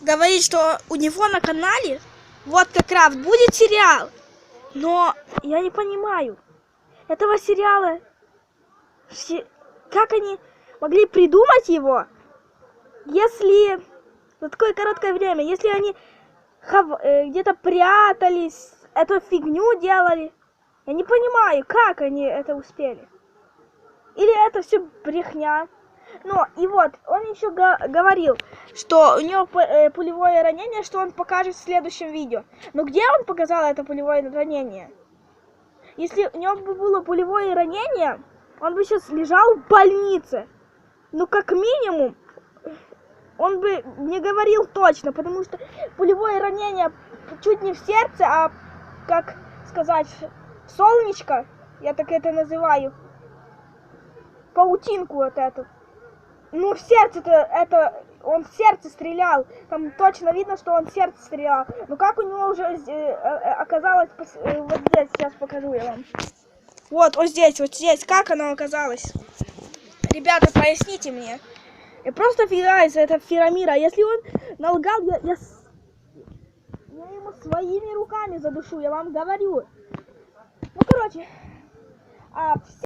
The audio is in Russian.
говорит, что у него на канале вот как раз будет сериал. Но я не понимаю. Этого сериала... се- Как они могли придумать его, если за такое короткое время, если они э, где-то прятались, эту фигню делали. Я не понимаю, как они это успели. Или это все брехня. Но и вот, он еще го- говорил, что у него э, пулевое ранение, что он покажет в следующем видео. Но где он показал это пулевое ранение? Если у него бы было пулевое ранение, он бы сейчас лежал в больнице. Ну, как минимум, он бы не говорил точно, потому что пулевое ранение чуть не в сердце, а, как сказать, солнечко, я так это называю, паутинку вот эту. Ну, в сердце-то это, он в сердце стрелял, там точно видно, что он в сердце стрелял. Но как у него уже э, э, оказалось, пос- э, вот здесь, сейчас покажу я вам. Вот, вот здесь, вот здесь, как оно оказалось. Ребята, поясните мне. Я просто фигаюсь, это Ферамира. Если он налгал, я, я, я ему своими руками задушу, я вам говорю. Ну, короче, а,